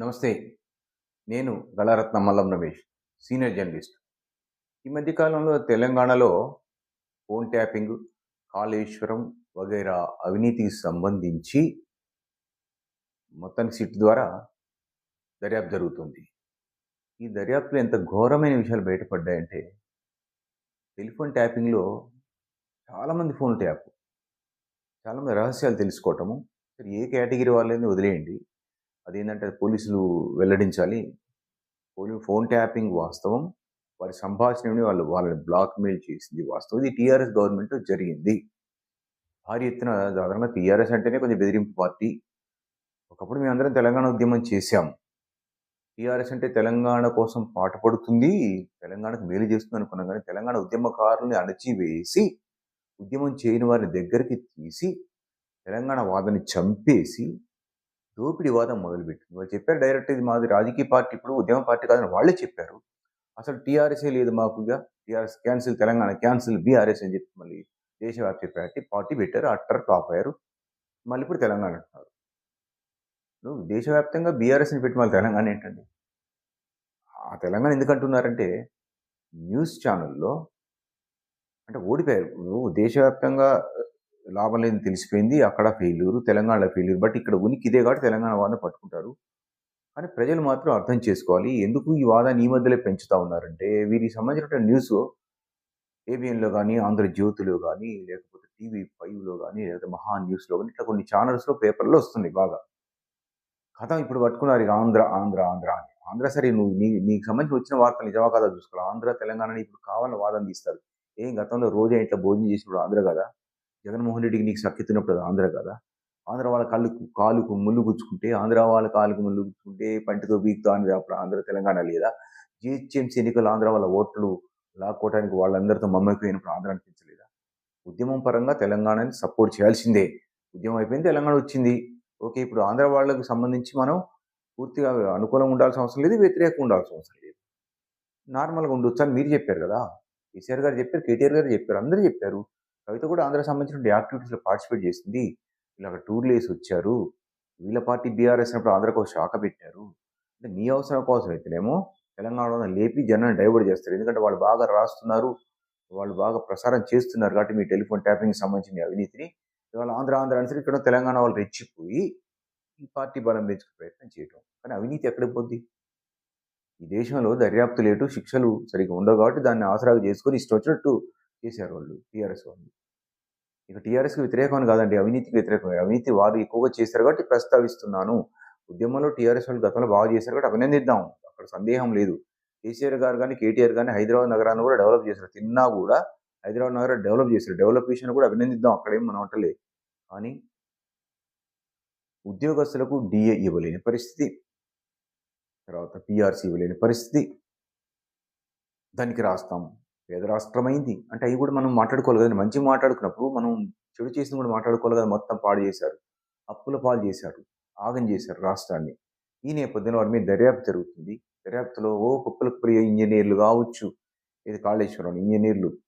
నమస్తే. నేను Galaratna Mallam Ramesh senior journalist. ఈ మధ్యకాలంలో తెలంగాణలో ఫోన్ ట్యాపింగ్ కాళేశ్వరం వగైరా అవినీతికి సంబంధించి మొత్తానికి సిట్ ద్వారా దర్యాప్తు జరుగుతుంది. ఈ దర్యాప్తులో ఎంత ఘోరమైన విషయాలు బయటపడ్డాయంటే టెలిఫోన్ ట్యాపింగ్లో చాలామంది ఫోన్ ట్యాప్ చాలామంది రహస్యాలు తెలుసుకోవటము సరే ఏ కేటగిరీ వాళ్ళని వదిలేయండి అదేంటంటే పోలీసులు వెల్లడించాలి. పోలీసు ఫోన్ ట్యాపింగ్ వాస్తవం. వారి సంభాషణని వాళ్ళు వాళ్ళని బ్లాక్ మెయిల్ చేసింది వాస్తవం. ఇది టీఆర్ఎస్ గవర్నమెంట్ జరిగింది. భారీ ఎత్తున సాధారణంగా టీఆర్ఎస్ అంటేనే కొంచెం బెదిరింపు పార్టీ. ఒకప్పుడు మేమందరం తెలంగాణ ఉద్యమం చేశాం. టీఆర్ఎస్ అంటే తెలంగాణ కోసం పాటుపడుతుంది తెలంగాణకు మేలు చేస్తుంది అనుకున్నాం కానీ తెలంగాణ ఉద్యమకారుల్ని అణచివేసి ఉద్యమం చేయని వారిని దగ్గరికి తీసి తెలంగాణ వాదని చంపేసి దోపిడీ వాదం మొదలుపెట్టింది. వాళ్ళు చెప్పారు డైరెక్ట్ ఇది మాది రాజకీయ పార్టీ ఇప్పుడు ఉద్యమ పార్టీ కాదని వాళ్ళే చెప్పారు. అసలు టీఆర్ఎస్ఏ లేదు మాకుగా TRS cancel Telangana cancel BRS అని చెప్పి మళ్ళీ దేశవ్యాప్తి పార్టీ పార్టీ పెట్టారు. అట్టర్ టాప్ అయ్యారు. మళ్ళీ ఇప్పుడు తెలంగాణ అంటున్నారు. నువ్వు దేశవ్యాప్తంగా బీఆర్ఎస్ని పెట్టి మళ్ళీ తెలంగాణ ఏంటండి? ఆ తెలంగాణ ఎందుకు అంటున్నారంటే న్యూస్ ఛానల్లో అంటే ఓడిపోయారు. నువ్వు దేశవ్యాప్తంగా లాభం లేని తెలిసిపోయింది. అక్కడ ఫెయిల్యూరు తెలంగాణలో ఫెయిల్యూర్ బట్ ఇక్కడ ఉనికి ఇదే కాబట్టి తెలంగాణ వాదన పట్టుకుంటారు. కానీ ప్రజలు మాత్రం అర్థం చేసుకోవాలి. ఎందుకు ఈ వాదాన్ని ఈ మధ్యలో పెంచుతూ ఉన్నారంటే వీరికి సంబంధించిన న్యూస్ ఏబిఎన్లో కానీ ఆంధ్రజ్యోతిలో కానీ లేకపోతే టీవీ ఫైవ్లో కానీ లేకపోతే మహా న్యూస్లో కానీ ఇట్లా కొన్ని ఛానల్స్లో పేపర్లో వస్తుంది బాగా. కథ ఇప్పుడు పట్టుకున్నారు ఇక ఆంధ్ర ఆంధ్ర ఆంధ్ర అని. ఆంధ్ర సరే నువ్వు నీ నీకు సంబంధించి వచ్చిన వార్తలు నిజమా కదా చూసుకోవాలి. ఆంధ్ర తెలంగాణని ఇప్పుడు కావాలని వాదన తీస్తారు. ఏం గతంలో రోజే ఇట్లా భోజనం చేసినప్పుడు ఆంధ్ర కదా? జగన్మోహన్ రెడ్డికి నీకు సఖ్యతినప్పుడు అది ఆంధ్ర కదా? ఆంధ్ర వాళ్ళ కాళ్ళు కాలుకు ముళ్ళు గుచ్చుకుంటే ఆంధ్ర వాళ్ళ కాలుకు ముళ్ళు గుచ్చుకుంటే పంటితో బీక్తో అని అప్పుడు ఆంధ్ర తెలంగాణ లేదా? జిహెచ్ఎంసీ ఎన్నికలు ఆంధ్ర వాళ్ళ ఓట్లు లాక్కోవడానికి వాళ్ళందరితో మమ్మకపోయినప్పుడు ఆంధ్ర అనిపించలేదా? ఉద్యమం పరంగా తెలంగాణని సపోర్ట్ చేయాల్సిందే. ఉద్యమం అయిపోయింది తెలంగాణ వచ్చింది. ఓకే ఇప్పుడు ఆంధ్ర వాళ్ళకు సంబంధించి మనం పూర్తిగా అనుకూలంగా ఉండాల్సిన అవసరం లేదు వ్యతిరేకంగా ఉండాల్సిన అవసరం లేదు. నార్మల్గా ఉండొచ్చు అని మీరు చెప్పారు కదా? కేసీఆర్ గారు చెప్పారు కేటీఆర్ గారు చెప్పారు అందరూ చెప్పారు. కవిత కూడా ఆంధ్ర సంబంధించిన యాక్టివిటీస్లో పార్టిసిపేట్ చేసింది. ఇలాగ టూర్లు వేసి వచ్చారు. వీళ్ళ పార్టీ బీఆర్ఎస్ అన్నప్పుడు ఆంధ్రకు ఒక శాఖ పెట్టారు. అంటే మీ అవసరం కోసం అయితేనేమో తెలంగాణలో లేపి జనాన్ని డైవర్ట్ చేస్తారు. ఎందుకంటే వాళ్ళు బాగా రాస్తున్నారు. వాళ్ళు బాగా ప్రసారం చేస్తున్నారు కాబట్టి మీ టెలిఫోన్ ట్యాపింగ్కి సంబంధించిన అవినీతిని. ఇవాళ ఆంధ్ర ఆంధ్ర అనుసరి ఇక్కడ తెలంగాణ వాళ్ళు రెచ్చిపోయి ఈ పార్టీ బలం పెంచుకునే ప్రయత్నం చేయటం. కానీ అవినీతి ఎక్కడికి పోద్ది? ఈ దేశంలో దర్యాప్తు లేటు శిక్షలు సరిగ్గా ఉండవు కాబట్టి దాన్ని ఆసరాగా చేసుకొని ఇష్టం వచ్చినట్టు చేశారు వాళ్ళు టీఆర్ఎస్ వాళ్ళు. ఇక టీఆర్ఎస్కి వ్యతిరేకం కాదండి అవినీతికి వ్యతిరేకం అవినీతి వారు ఎక్కువగా చేశారు కాబట్టి ప్రస్తావిస్తున్నాను. ఉద్యమంలో టీఆర్ఎస్ వాళ్ళు గతంలో బాగా చేశారు కాబట్టి అభినందిద్దాం. అక్కడ సందేహం లేదు. కేసీఆర్ గారు కానీ కేటీఆర్ కానీ హైదరాబాద్ నగరాన్ని కూడా డెవలప్ చేశారు. తిన్నా కూడా హైదరాబాద్ నగరం డెవలప్ చేశారు. డెవలప్ విషయాన్ని కూడా అభినందిద్దాం. అక్కడేం మనం అంటలే. కానీ ఉద్యోగస్తులకు డిఏ ఇవ్వలేని పరిస్థితి తర్వాత పిఆర్సీ ఇవ్వలేని పరిస్థితి. దానికి రాస్తాం. పేద రాష్ట్రమైంది అంటే అవి కూడా మనం మాట్లాడుకోవాలి కదా మంచి మాట్లాడుకున్నప్పుడు మనం చెడు చేసిన కూడా మాట్లాడుకోవాలి కదా మొత్తం పాడు చేశారు. అప్పుల పాలు చేశారు. ఆగం చేశారు రాష్ట్రాన్ని. ఈ నేపథ్యంలో వారి మీద దర్యాప్తు జరుగుతుంది. దర్యాప్తులో ఓ కుప్పలకు ప్రియ ఇంజనీర్లు కావచ్చు. ఇది కాళేశ్వరం ఇంజనీర్లు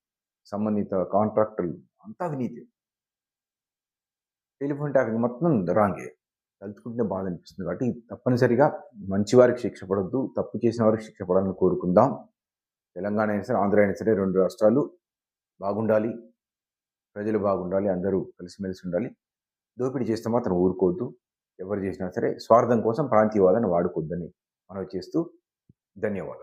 సంబంధిత కాంట్రాక్టర్లు. అంతా అవినీతి. టెలిఫోన్ ట్యాపింగ్ మొత్తం రాంగే. తలుచుకుంటే బాధ అనిపిస్తుంది. కాబట్టి తప్పనిసరిగా మంచి వారికి శిక్ష పడద్దు. తప్పు చేసిన వారికి శిక్ష పడాలని కోరుకుందాం. తెలంగాణ అయినా సరే ఆంధ్ర అయినా సరే రెండు రాష్ట్రాలు బాగుండాలి. ప్రజలు బాగుండాలి. అందరూ కలిసిమెలిసి ఉండాలి. దోపిడీ చేస్తే మాత్రం ఊరుకోవద్దు. ఎవరు చేసినా సరే స్వార్థం కోసం ప్రాంతీయవాదాన్ని వాడుకోవద్దని మనవి చేస్తూ ధన్యవాదాలు.